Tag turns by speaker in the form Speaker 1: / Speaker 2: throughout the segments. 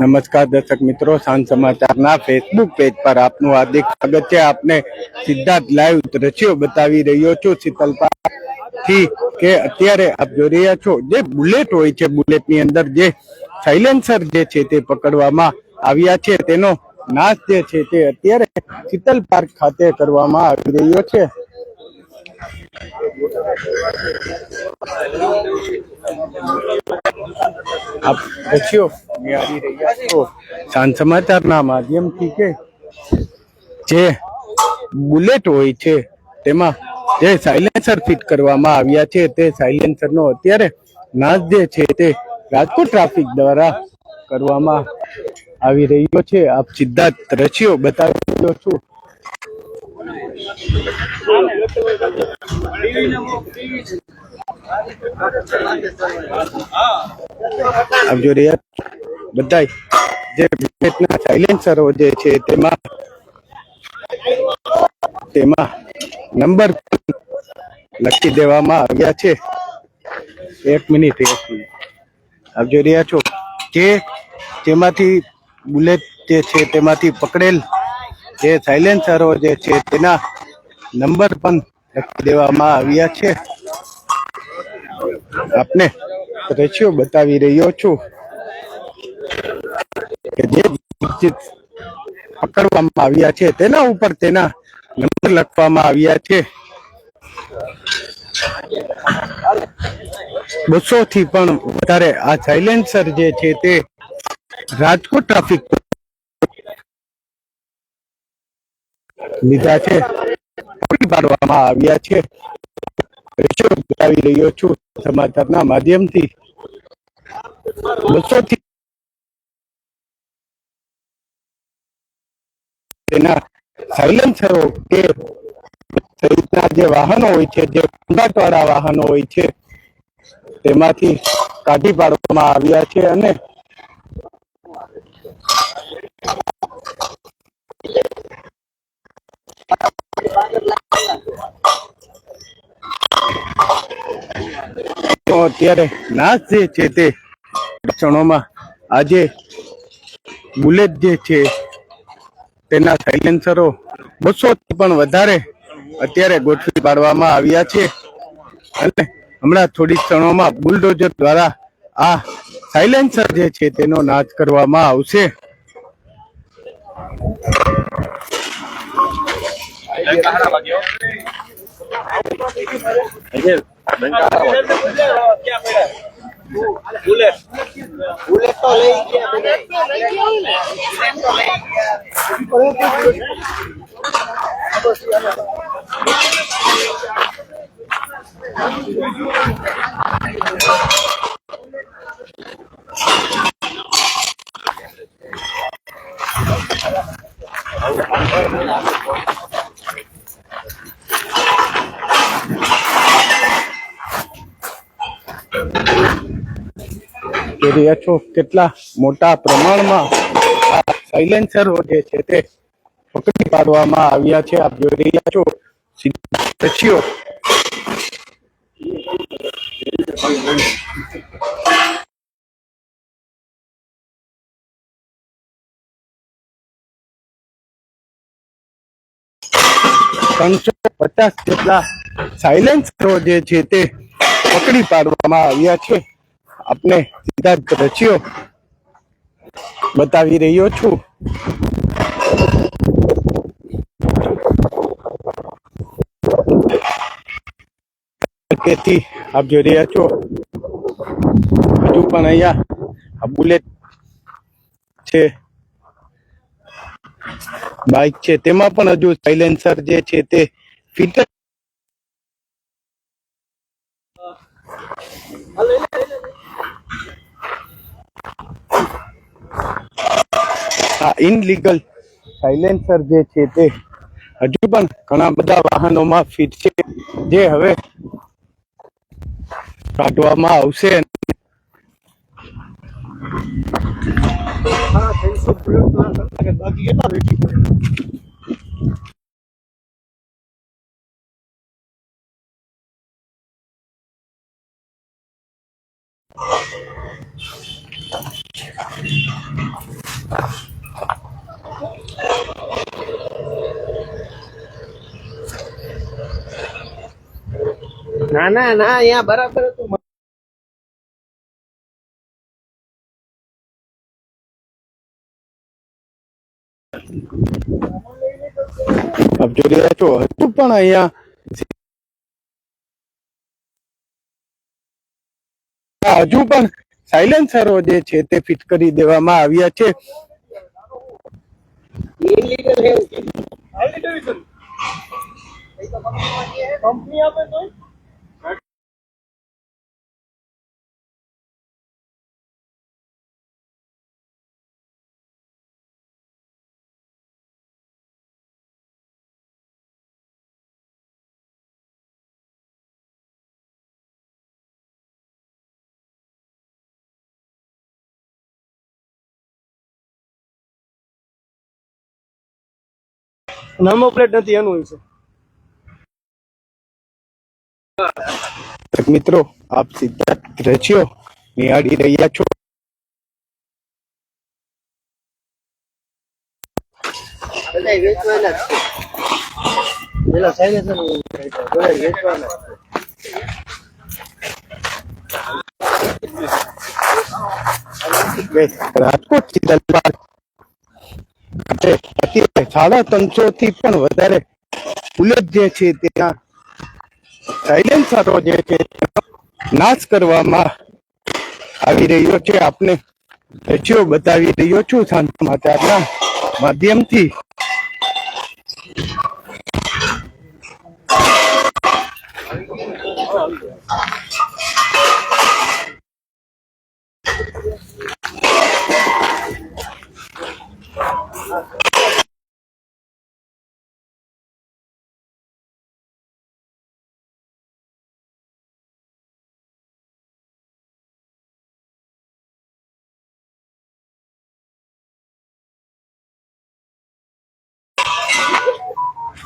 Speaker 1: નમસ્કાર દર્શક મિત્રો સાંજ સમાચારના ફેસબુક પેજ પર આપનું હાર્દિક સ્વાગત છે. આપને સિદ્ધાર્થ લાઈવ દ્રશ્યો બતાવી રહ્યો છું શીતલપા થી કે અત્યારે આપ જોઈ રહ્યા છો, જે બુલેટ હોય છે બુલેટની અંદર જે સાયલેન્સર જે છે તે પકડવામાં આવ્યા છે. તેનો નાશ જે છે તે અત્યારે શીતલ પાર્ક ખાતે કરવામાં આવી રહ્યો છે. આપ દ્રશ્યો નિહાળી રહ્યા છો. સાંજ સમાચારના માધ્યમથી કે જે બુલેટ હોય છે, તેમાં જે સાયલેન્સર ફિટ કરવામાં આવ્યા છે, તે સાયલેન્સરનો અત્યારે નાશ જે છે, તે રાજકોટ ટ્રાફિક દ્વારા કરવામાં આવી રહ્યો છે. આપ સીધા દ્રશ્યો બતાવી રહ્યો છું. આપ જો રહ્યા બધા જે બુલેટના સાયલેન્સરો જે છે તેમાં તેમાં નંબર લખી દેવામાં આવ્યા છે. એક મિનિટ એક મિનિટ. આપ જોઈ રહ્યા છો કે તેમાંથી બુલેટ જે છે તેમાંથી પકડેલ જે સાયલેન્સરો જે છે તેના નંબર પણ દેવામાં આવ્યા છે. આપને દ્રશ્યો બતાવી રહ્યો છું કે જે પકડવામાં આવ્યા છે, તેના ઉપર તેના નંબર લખવામાં આવ્યા છે. બસો થી પણ વધારે આ સાયલેન્સર જે છે તે રાજકોટ ટ્રાફિક લીધા છે. પાડવામાં આવ્યા છે. બતાવી રહ્યો છું સમાચારના માધ્યમથી. બસો થી તેના સાયલેન્સરો કે સહિતના જે વાહનો હોય છે, જે કુંડાટવાળા વાહનો હોય છે, તેમાંથી કાઢી પાડવામાં આવ્યા છે અને તો અત્યારે નાશ જે છે તે ક્ષણોમાં આજે બુલેટ જે છે તેના સાયલેન્સરો બસોથી પણ વધારે અત્યારે ગોઠવી પાડવામાં આવ્યા છે. અને હમણાં થોડી ક્ષણોમાં બુલડોઝર દ્વારા આ સાયલેન્સર જે છે તેનો નાશ કરવામાં આવશે. બુલેટ તો લઈ ગયા જોઈ રહ્યા છો? કેટલા મોટા પ્રમાણમાં સાયલેન્સરો જે છે તે પકડી પાડવામાં આવ્યા છે? આપ જોઈ રહ્યા છો? સીધા ત્રણસો પચાસ જેટલા સાયલેન્સરો જે છે તે પકડી પાડવામાં આવ્યા છે. આપને સીધા રચ્યો બતાવી રહ્યો છું. તેથી આપ જોઈ રહ્યા છો? હજુ પણ અહીંયા આ બુલેટ છે, બાઇક છે, તેમાં પણ હજુ સાયલેન્સર જે છે તે ફિટ આ ઇનલીગલ સાયલેન્સર જે છે તે હજુ પણ ઘણા બધા વાહનોમાં ફિટ છે. જે હવે કાઢવામાં આવશે.
Speaker 2: ના ના ના અહીંયા બરાબર હતું.
Speaker 1: આપ જોઈ હજુ પણ અહીંયા. હજુ પણ સાયલેન્સરો જે છે તે ફિટ કરી દેવામાં આવ્યા છે.
Speaker 2: કંપની આપે તો નંબર પ્લેટ નથી, એનું હોય છે.
Speaker 1: મિત્રો, આપ સિદ્ધાર્થ રચ્યો, નિહાળી રહ્યા છો.
Speaker 2: બધા વેચવાના જ છે પેલા સાયલેન્સર બધા વેચવાના જ છે
Speaker 1: રાજકોટ સિદ્ધાર્થ અત્યારે સાડા ત્રણસો થી પણ વધારે બુલેટ જે છે ત્યાં સાયલેન્સરો જે છે તેનો નાશ કરવામાં આવી રહ્યો છે. આપને દ્રશ્યો બતાવી રહ્યો છું શાંત સમાચારના માધ્યમથી.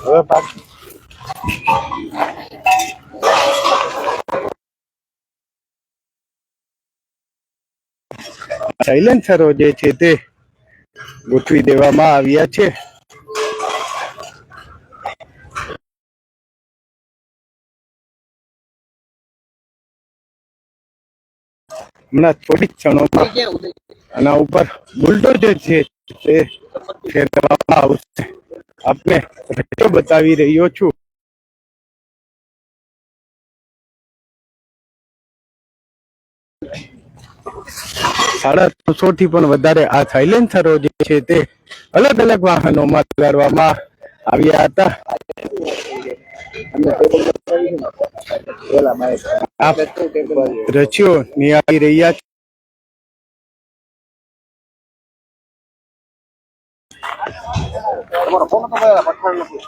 Speaker 1: હવે પાછું. સાયલેન્સરો જે છે તે ગોઠવી દેવામાં આવ્યા છે. હમણાં થોડી ક્ષણોમાં આના ઉપર બુલડોઝર છે તે ફેરવવામાં આવશે. આપને બતાવી રહ્યો છું. સાડા ત્રણસો થી પણ વધારે આ સાયલેન્સરો જે છે તે અલગ અલગ વાહનોમાં લગાડવામાં આવ્યા હતા. દ્રશ્યો નિહાળી રહ્યા છો.
Speaker 2: તમારો ફોન તો પઠાણ નથી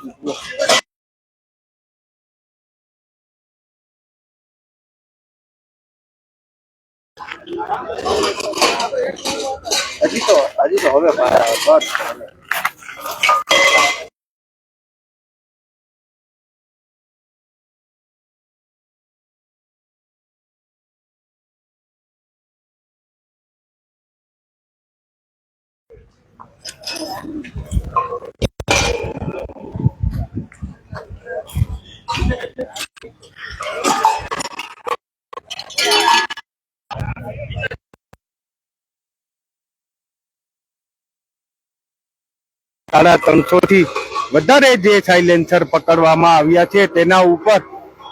Speaker 2: હજી તો હજી તો હવે
Speaker 1: સાડા ત્રણસો થી વધારે જે સાયલેન્સર પકડવામાં આવ્યા છે તેના ઉપર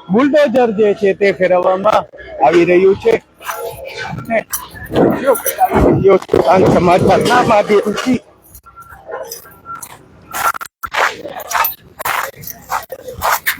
Speaker 1: બુલડોઝર જે છે તે ફેરવવામાં આવી રહ્યું છે. સમાચારના માધ્યમથી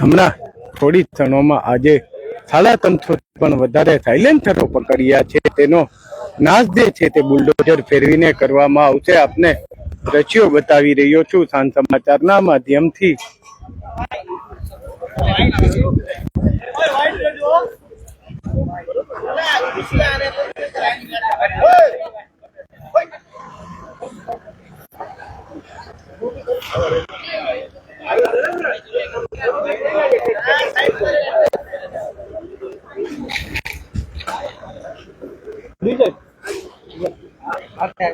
Speaker 1: હમણાં થોડી ક્ષણોમાં આજે સાડા ત્રણસો પણ વધારે સાયલેન્સરો પકડ્યા છે. તેનો નાશ જે છે તે બુલડોઝર ફેરવીને કરવામાં આવશે. આપને દ્રશ્યો બતાવી રહ્યો છું. સાંજ સમાચારના માધ્યમથી. Okay.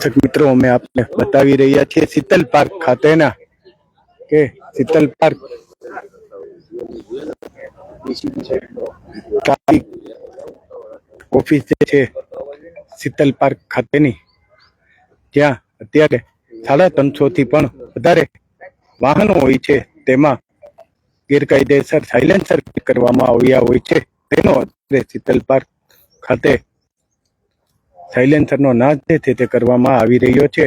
Speaker 1: દર્શક મિત્રો અમે આપને બતાવી રહ્યા છીએ શીતલ પાર્ક ખાતેના. કે શીતલ પાર્ક. ઓફિસ જે છે શીતલ પાર્ક ખાતેની. જ્યાં અત્યારે સાડા ત્રણસો થી પણ વધારે વાહનો હોય છે. તેમાં ગેરકાયદેસર સાયલેન્સર કરવામાં આવ્યા હોય છે. તેનો અત્યારે શીતલ પાર્ક ખાતે સાયલેન્સરનો નાશ છે તે કરવામાં આવી રહ્યો છે.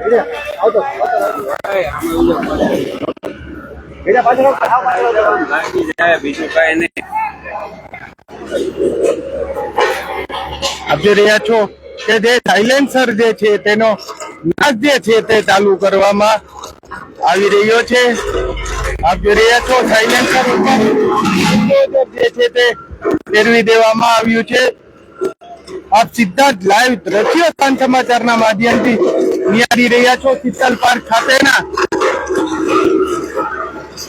Speaker 2: લાગી બીજું કઈ નહીં.
Speaker 1: આપ જોઈ રહ્યા છો કે જે સાયલેન્સર જે છે તેનો નાશ જે છે તે ચાલુ કરવામાં આવી રહ્યો છે. આપ જોઈ રહ્યા છો સાયલેન્સર ઉપર જે છે તે ફેરવી દેવામાં આવ્યું છે. આપ સીધા જ લાઈવ દ્રશ્ય સ્થાન સમાચારના માધ્યમથી નિહાળી રહ્યા છો શીતલ પાર્ક ખાતેના.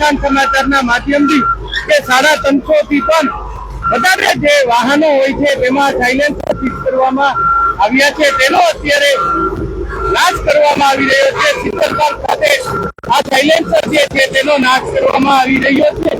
Speaker 1: જ સમાચારના માધ્યમથી કે સાડા ત્રણસો થી પણ વધારે જે વાહનો હોય છે, તેમાં સાયલેન્સર ફિટ કરવામાં આવ્યા છે. તેનો અત્યારે નાશ કરવામાં આવી રહ્યો છે. શીતલ પાર્ક ખાતે આ સાયલેન્સર જે છે, તેનો નાશ કરવામાં આવી રહ્યો છે.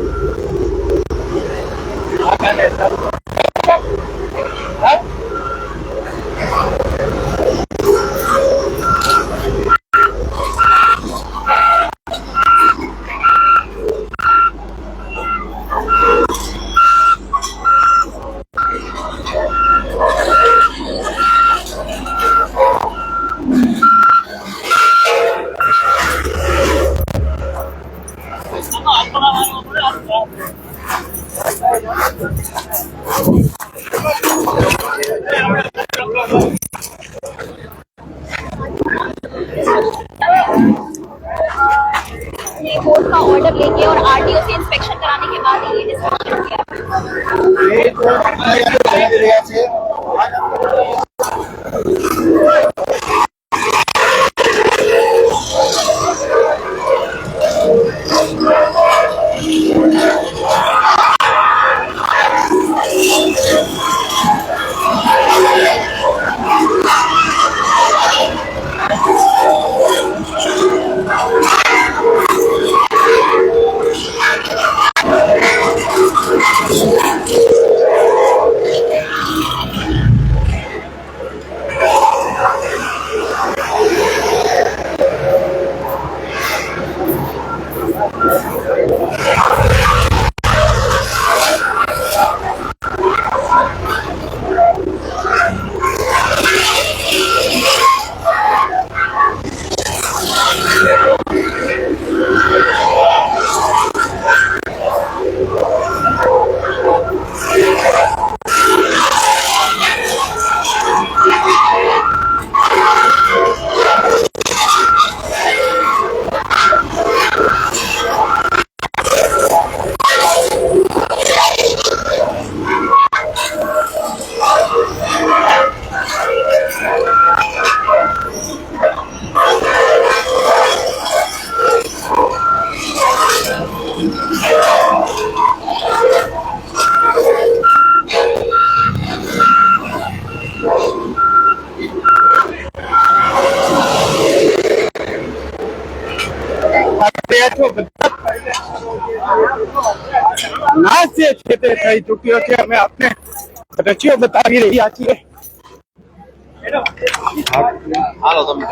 Speaker 1: નાશ જે છે તે થઈ ચૂક્યો છે. અમે આપને રચીઓ બતાવી રહ્યા છીએ.
Speaker 3: હાલો તમે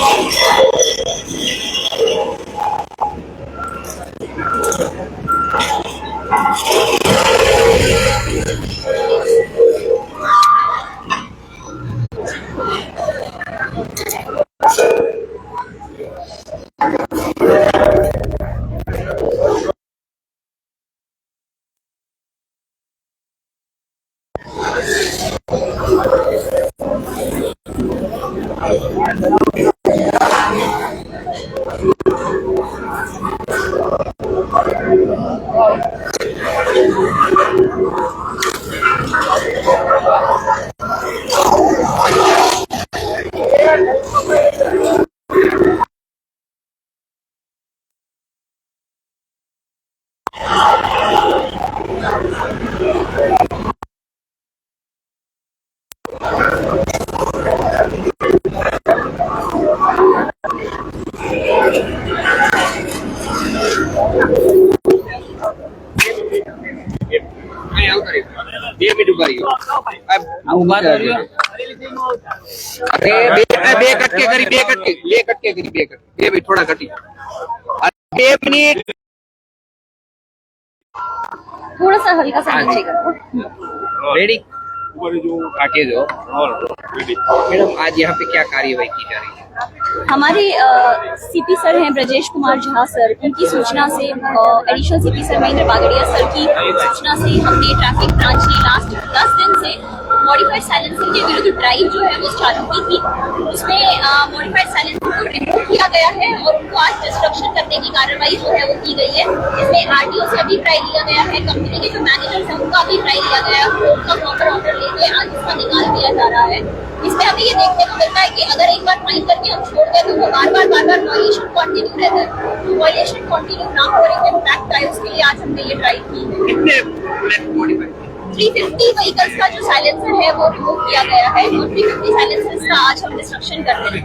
Speaker 3: Oh! આ ઉભા તો રહ્યો બે બે બે કટકે કરી બે કટકે બે કટકે કરી બે કટકે બે મિનિટ થોડા ઘટી આ બે મિનિટ
Speaker 4: थोड़ा सा हल्का सा नीचे करो
Speaker 3: रेडी आगे दो मैडम आज यहाँ पे क्या कार्यवाही की जा रही है
Speaker 4: हमारे सीपी सर हैं ब्रजेश कुमार झा सर उनकी सूचना से additional CP sir Mahendra Bagdia sir की सूचना से हमने ट्रैफिक ब्रांच ने लास्ट दस दिन से मॉडिफाइड साइलेंसिंग के विरुद्ध ड्राइव जो है वो चालू की थी। उसमें मॉडिफाइड साइलेंसिंग को रिमूव किया गया है और उनको आज डिस्ट्रक्शन करने की कार्रवाई जो है वो की गई है। इसमें आरटीओ से भी ट्राई लिया गया है कंपनी के जो मैनेजर्स हैं उनका भी ट्राई लिया गया है कोर्ट का प्रॉपर ऑर्डर लेके आज इसका निकाल दिया जा रहा है। इसमें हमें ये देखने को मिलता है कि अगर एक बार फाइन करके हम छोड़ दें तो वो बार बार बार बार वॉयलेशन कंटिन्यू रहता है। तो वॉयलेशन कंटिन्यू ना हो रही आए उसके लिए आज हमने ये ट्राई की है।
Speaker 3: कितने मॉडिफाइड
Speaker 4: थ्री फिफ्टी व्हीकल्स का जो साइलेंसर है, वो रिमूव किया गया है और थ्री फिफ्टी साइलेंसर्स का आज हम डिस्ट्रक्शन करते हैं।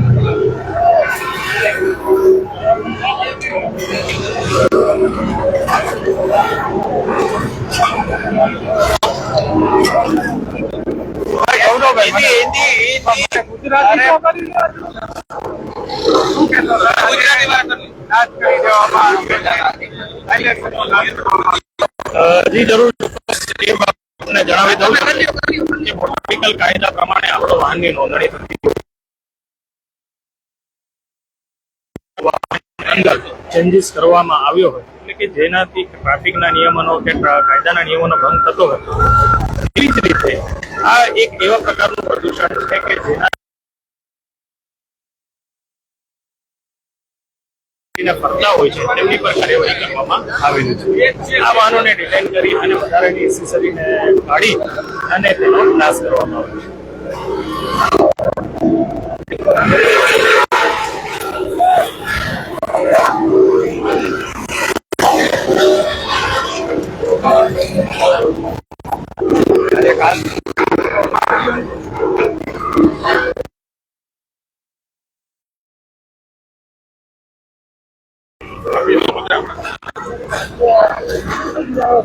Speaker 5: હજી જરૂર. જણાવી દઉં મોટરસાયકલ કાયદા પ્રમાણે આપણો વાહનની નોંધણી થતી અંદર ચેન્જીસ કરવામાં આવ્યો હોય, એટલે કે જેનાથી ટ્રાફિકના નિયમનો કે કાયદાના નિયમોનો ભંગ થતો હોય. એવી જ રીતે આ એક એવા પ્રકારનું પ્રદૂષણ છે કે જેના ફરતા હોય છે, તેમની પર કાર્યવાહી કરવામાં આવેલી છે. આ વાહનોને ડિઝાઇન કરી અને વધારાની એસેસરીને કાઢી અને તેનો નાશ કરવામાં આવે છે.
Speaker 2: આ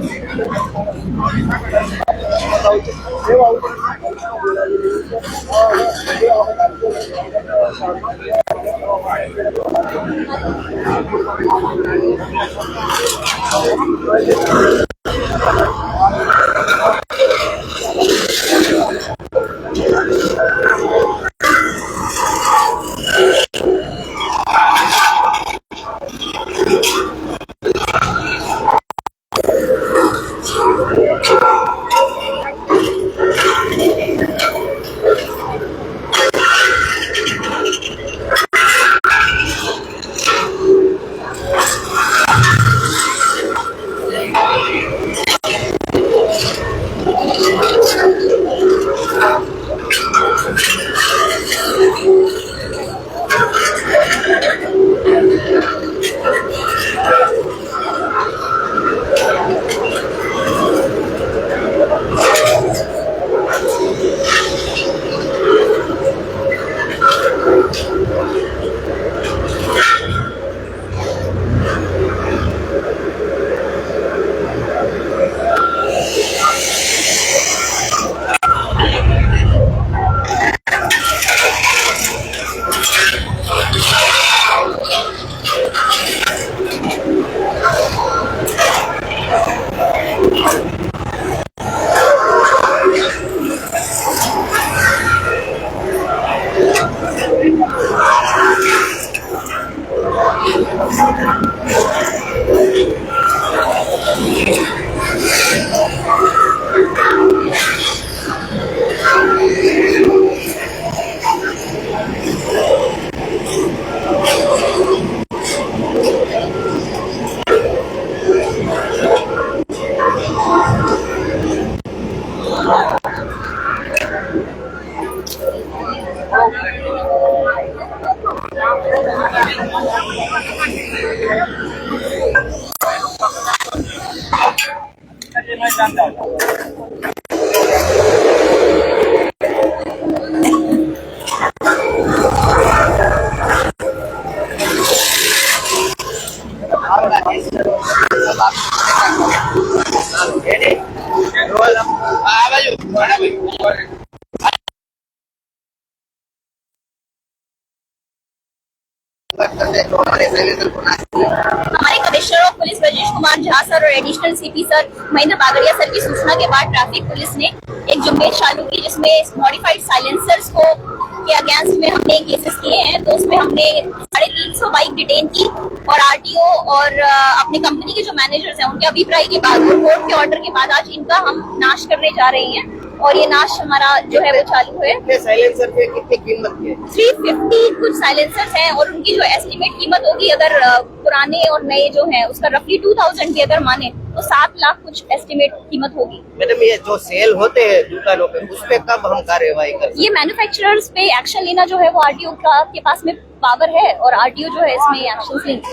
Speaker 4: सर और additional CP sir, Mahendra Bagadia sir की सूचना के बाद ट्रैफ़िक पुलिस ने एक जुम्मेश चालू की, जिसमें मॉडिफाइड साइलेंसर्स को के अगेंस्ट में हमने केसेस किए हैं। तो उसमें हमने साढ़े तीन सौ बाइक डिटेन की और आरटीओ और अपने कंपनी के जो मैनेजर्स हैं, उनके अभिप्राय के बाद कोर्ट के ऑर्डर के बाद आज इनका हम नाश करने जा रहे हैं। और ये नाश हमारा जो है वो चालू है
Speaker 6: साइलेंसर पे कितनी कीमत की है?
Speaker 4: थ्री फिफ्टी कुछ साइलेंसर्स हैं और उनकी जो एस्टिमेट कीमत होगी अगर पुराने और नए जो है उसका रफली टू थाउज़ेंड की अगर माने तो सात लाख कुछ एस्टिमेट कीमत होगी।
Speaker 6: मैडम ये जो सेल होते हैं दुकानों पे उस पे कब हम कार्यवाही करते
Speaker 4: ये मैन्युफैक्चरर्स पे एक्शन लेना जो है वो आरटीओ का के पास में पावर है और आरटीओ जो है इसमें एक्शन लेंगे।